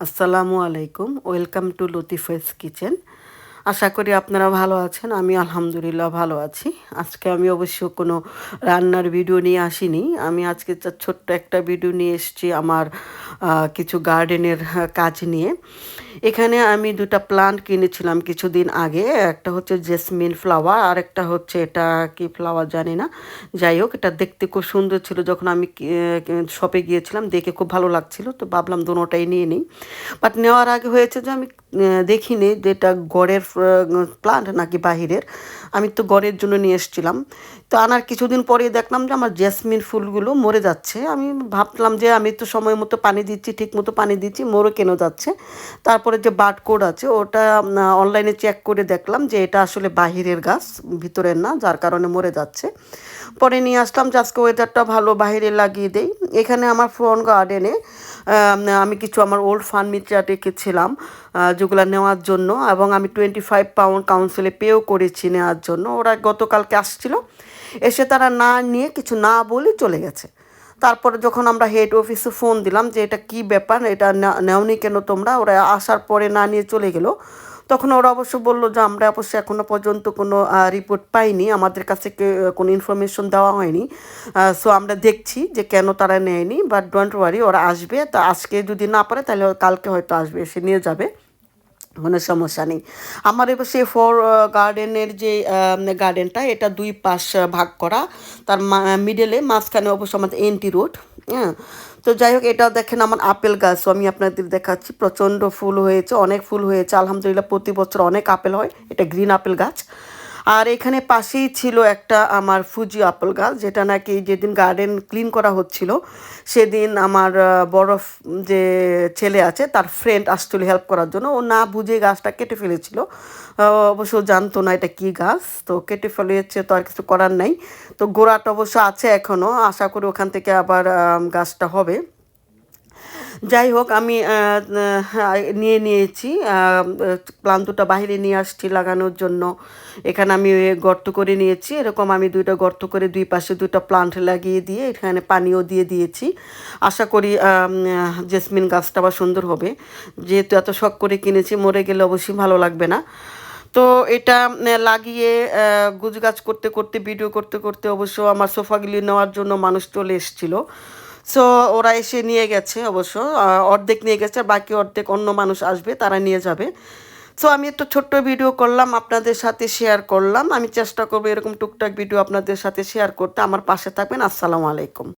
আসসালামু আলাইকুম welcome to Latifa's kitchen. আশা করি আপনারা ভালো আছেন, আমি আলহামদুলিল্লাহ ভালো আছি। আজকে আমি অবশ্য কোনো রান্নার ভিডিও নিয়ে আসিনি, আমি আজকে ছোট্ট একটা ভিডিও নিয়ে এসেছি আমার কিছু গার্ডেনের কাজ নিয়ে। এখানে আমি দুটা প্লান্ট কিনেছিলাম কিছুদিন আগে, একটা হচ্ছে জেসমিন ফ্লাওয়ার আর একটা হচ্ছে এটা কি ফ্লাওয়ার জানি না। যাই হোক, এটা দেখতে খুব সুন্দর ছিল, যখন আমি শপে গিয়েছিলাম, দেখে খুব ভালো লাগছিল, তো ভাবলাম দুটোটাই নিয়ে নিই। বাট নেওয়ার আগে হয়েছে যে আমি দেখিনি যে এটা গড়ের প্লান্ট নাকি বাহিরের, আমি তো গড়ের জন্য নিয়ে এসেছিলাম। তো আনার কিছুদিন পরে দেখলাম যে আমার জেসমিন ফুলগুলো মরে যাচ্ছে। আমি ভাবলাম যে আমি তো সময় মতো পানি দিচ্ছি, ঠিক মতো পানি দিচ্ছি মরে কেন যাচ্ছে। তারপরে যে বার্ড কোড আছে, ওটা অনলাইনে চেক করে দেখলাম যে এটা আসলে বাহিরের গাছ, ভিতরের না, যার কারণে মরে যাচ্ছে। পরে নিয়ে আসলাম যে আজকে ওয়েদারটা ভালো বাইরে লাগিয়ে দেই। এখানে আমার ফ্রন্ট গার্ডেনে আমি কিছু আমার ওল্ড ফার্নিচার রেখেছিলাম যেগুলো নেওয়ার জন্য, এবং আমি টোয়েন্টি ফাইভ পাউন্ড কাউন্সিলে পেও করেছি নেওয়ার জন্য। ওরা গতকালকে আসছিল, এসে তারা না নিয়ে কিছু না বলে চলে গেছে। তারপরে যখন আমরা হেড অফিসে ফোন দিলাম যে এটা কি ব্যাপার, এটা নেওনি কেন তোমরা? ওরা আসার পরে না নিয়ে চলে গেলো। তখন ওরা অবশ্য বলল যে আমরা অবশ্য এখনও পর্যন্ত কোনো রিপোর্ট পাইনি, আমাদের কাছে কোনো ইনফরমেশন দেওয়া হয়নি। সো আমরা দেখছি যে কেন তারা নেয়নি বাট ডোন্ট ওয়ারি ওরা আসবে। তা আজকে যদি না পারে তাহলে কালকে হয়তো আসবে, এসে নিয়ে যাবে। কোনো সমস্যা নেই। আমার এবার সে ফোর গার্ডেনের যে গার্ডেনটা এটা দুই পাশ ভাগ করা। তার মিডেলে মাঝখানে অবশ্য আমাদের এন্টি রোড হ্যাঁ? তো যাই হোক, এটাও দেখেন আমার আপেল গাছও আমি আপনাদের দেখাচ্ছি, প্রচণ্ড ফুল হয়েছে, অনেক ফুল হয়েছে। আলহামদুলিল্লাহ, প্রতি বছর অনেক আপেল হয়। এটা গ্রিন আপেল গাছ। আর এখানে পাশেই ছিল একটা আমার ফুজি আপেল গাছ, যেটা নাকি যেদিন গার্ডেন ক্লিন করা হচ্ছিল, সেদিন আমার বড় যে ছেলে আছে, তার ফ্রেন্ড আসছিল হেল্প করার জন্য, ও না বুঝে গাছটা কেটে ফেলেছিল। অবশ্য জানতো না এটা কি গাছ, তো কেটে ফেলেছে তো আর কিছু করার নাই। তো গোড়াটা অবশ্য আছে এখনও আশা করি ওখান থেকে আবার গাছটা হবে। যাই হোক, আমি নিয়ে নিয়েছি। প্লান্তুটা বাইরে নিয়ে আসছি লাগানোর জন্য। এখানে আমি গর্ত করে নিয়েছি। এরকম আমি দুইটা গর্ত করে দুই পাশে দুইটা প্লান্ট লাগিয়ে দিয়ে এখানে পানিও দিয়ে দিয়েছি। আশা করি জেসমিন গাছটা বা সুন্দর হবে। যেহেতু এত শখ করে কিনেছি, মরে গেলে অবশ্যই ভালো লাগবে না। তো এটা লাগিয়ে গুজগাছ করতে করতে ভিডিও করতে করতে অবশ্য আমার সোফাগুলি নেওয়ার জন্য মানুষ চলে এসেছিল। সো ওরা এসে নিয়ে গেছে অবশ্য অর্ধেক নিয়ে গেছে বাকি অর্ধেক অন্য মানুষ আসবে, তারা নিয়ে যাবে। সো আমি একটু ছোট্ট ভিডিও করলাম, আপনাদের সাথে শেয়ার করলাম। আমি চেষ্টা করব এরকম টুকটাক ভিডিও আপনাদের সাথে শেয়ার করতে। আমার পাশে থাকবেন, আসসালামু আলাইকুম।